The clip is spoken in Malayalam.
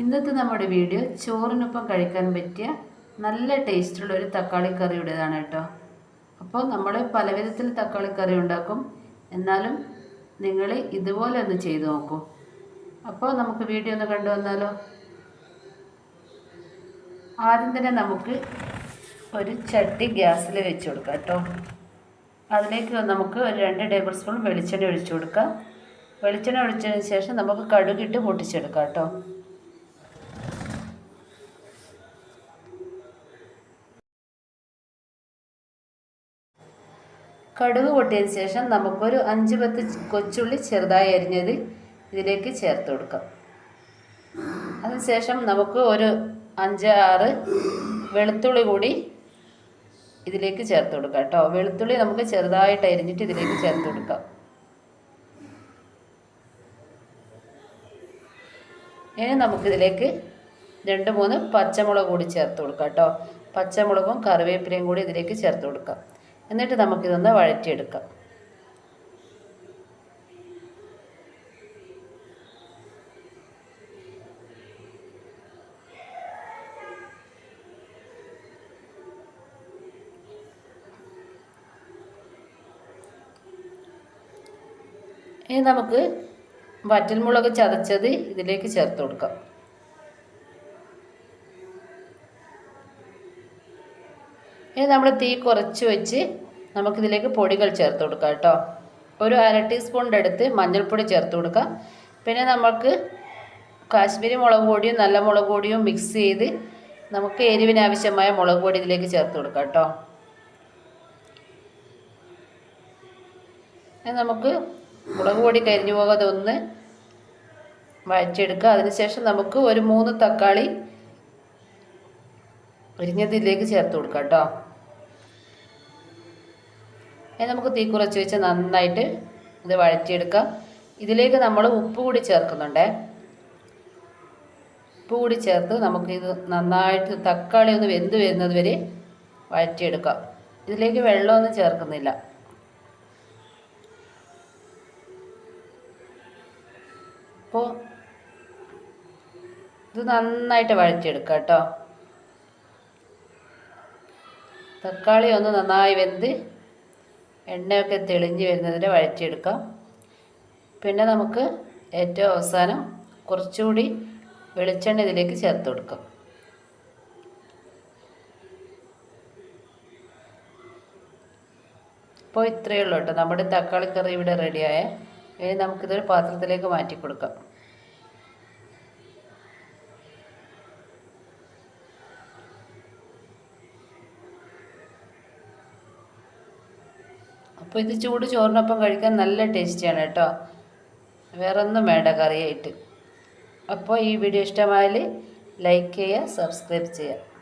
ഇന്നത്തെ നമ്മുടെ വീഡിയോ ചോറിനൊപ്പം കഴിക്കാൻ പറ്റിയ നല്ല ടേസ്റ്റുള്ള ഒരു തക്കാളി കറിയുടേതാണ് കേട്ടോ. അപ്പോൾ നമ്മൾ പലവിധത്തിൽ തക്കാളി കറി ഉണ്ടാക്കും. എന്നാലും നിങ്ങൾ ഇതുപോലെ ഒന്ന് ചെയ്തു നോക്കൂ. അപ്പോൾ നമുക്ക് വീഡിയോ ഒന്ന് കണ്ടു വന്നാലോ? ആദ്യം തന്നെ നമുക്ക് ഒരു ചട്ടി ഗ്യാസിൽ വെച്ച് കൊടുക്കാം കേട്ടോ. അതിലേക്ക് നമുക്ക് ഒരു രണ്ട് ടേബിൾ സ്പൂൺ വെളിച്ചെണ്ണ ഒഴിച്ചു കൊടുക്കാം. വെളിച്ചെണ്ണ ഒഴിച്ചതിന് ശേഷം നമുക്ക് കടുകിട്ട് പൊട്ടിച്ചെടുക്കാം കേട്ടോ. കടുക് പൊട്ടിയതിന് ശേഷം നമുക്കൊരു അഞ്ച് പത്ത് കൊച്ചുള്ളി ചെറുതായി അരിഞ്ഞത് ഇതിലേക്ക് ചേർത്ത് കൊടുക്കാം. അതിനുശേഷം നമുക്ക് ഒരു അഞ്ച് ആറ് വെളുത്തുള്ളി കൂടി ഇതിലേക്ക് ചേർത്ത് കൊടുക്കാം കേട്ടോ. വെളുത്തുള്ളി നമുക്ക് ചെറുതായിട്ട് അരിഞ്ഞിട്ട് ഇതിലേക്ക് ചേർത്ത് കൊടുക്കാം. ഇനി നമുക്കിതിലേക്ക് രണ്ട് മൂന്ന് പച്ചമുളക് കൂടി ചേർത്ത് കൊടുക്കാം കേട്ടോ. പച്ചമുളകും കറിവേപ്പിലയും കൂടി ഇതിലേക്ക് ചേർത്ത് കൊടുക്കാം. എന്നിട്ട് നമുക്കിതൊന്ന് വഴറ്റിയെടുക്കാം. ഇനി നമുക്ക് വറ്റൽമുളക് ചതച്ചത് ഇതിലേക്ക് ചേർത്ത് കൊടുക്കാം. ഇനി നമ്മൾ തീ കുറച്ച് വെച്ച് നമുക്കിതിലേക്ക് പൊടികൾ ചേർത്ത് കൊടുക്കാം കേട്ടോ. ഒരു അര ടീസ്പൂണിന്റെ അടുത്ത് മഞ്ഞൾപ്പൊടി ചേർത്ത് കൊടുക്കാം. പിന്നെ നമുക്ക് കാശ്മീരി മുളക് പൊടിയും നല്ല മുളക് പൊടിയും മിക്സ് ചെയ്ത് നമുക്ക് എരിവിനാവശ്യമായ മുളക് പൊടി ഇതിലേക്ക് ചേർത്ത് കൊടുക്കാം കേട്ടോ. നമുക്ക് മുളക് പൊടി കരിഞ്ഞു പോകാതെ ഒന്ന് വഴച്ചെടുക്കുക അതിനുശേഷം നമുക്ക് ഒരു മൂന്ന് തക്കാളി അരിഞ്ഞതിലേക്ക് ചേർത്ത് കൊടുക്കാം കേട്ടോ. ഇനി നമുക്ക് തീ കുറച്ച് വെച്ച് നന്നായിട്ട് ഇത് വഴറ്റിയെടുക്കാം. ഇതിലേക്ക് നമ്മൾ ഉപ്പ് കൂടി ചേർക്കുന്നുണ്ടേ. ഉപ്പ് കൂടി ചേർത്ത് നമുക്കിത് നന്നായിട്ട് തക്കാളി ഒന്ന് വെന്ത് വരുന്നത് വരെ വഴറ്റിയെടുക്കാം. ഇതിലേക്ക് വെള്ളമൊന്നും ചേർക്കുന്നില്ല. അപ്പോൾ ഇത് നന്നായിട്ട് വഴറ്റിയെടുക്കാം കേട്ടോ. തക്കാളി ഒന്ന് നന്നായി വെന്ത് എണ്ണയൊക്കെ തെളിഞ്ഞ് വരുന്നതിന് വഴറ്റിയെടുക്കാം. പിന്നെ നമുക്ക് ഏറ്റവും അവസാനം കുറച്ചുകൂടി വെളിച്ചെണ്ണ ഇതിലേക്ക് ചേർത്ത് കൊടുക്കാം. ഇപ്പോൾ ഇത്രയേ ഉള്ളൂ കേട്ടോ. നമ്മുടെ തക്കാളി കറി ഇവിടെ റെഡിയായ ഇനി നമുക്കിതൊരു പാത്രത്തിലേക്ക് മാറ്റി കൊടുക്കാം. അപ്പോൾ ഇത് ചൂട് ചോറിനൊപ്പം കഴിക്കാൻ നല്ല ടേസ്റ്റിയാണ് കേട്ടോ. വേറൊന്നും വേണ്ട കറിയായിട്ട്. അപ്പോൾ ഈ വീഡിയോ ഇഷ്ടമായാൽ ലൈക്ക് ചെയ്യുക സബ്സ്ക്രൈബ് ചെയ്യുക.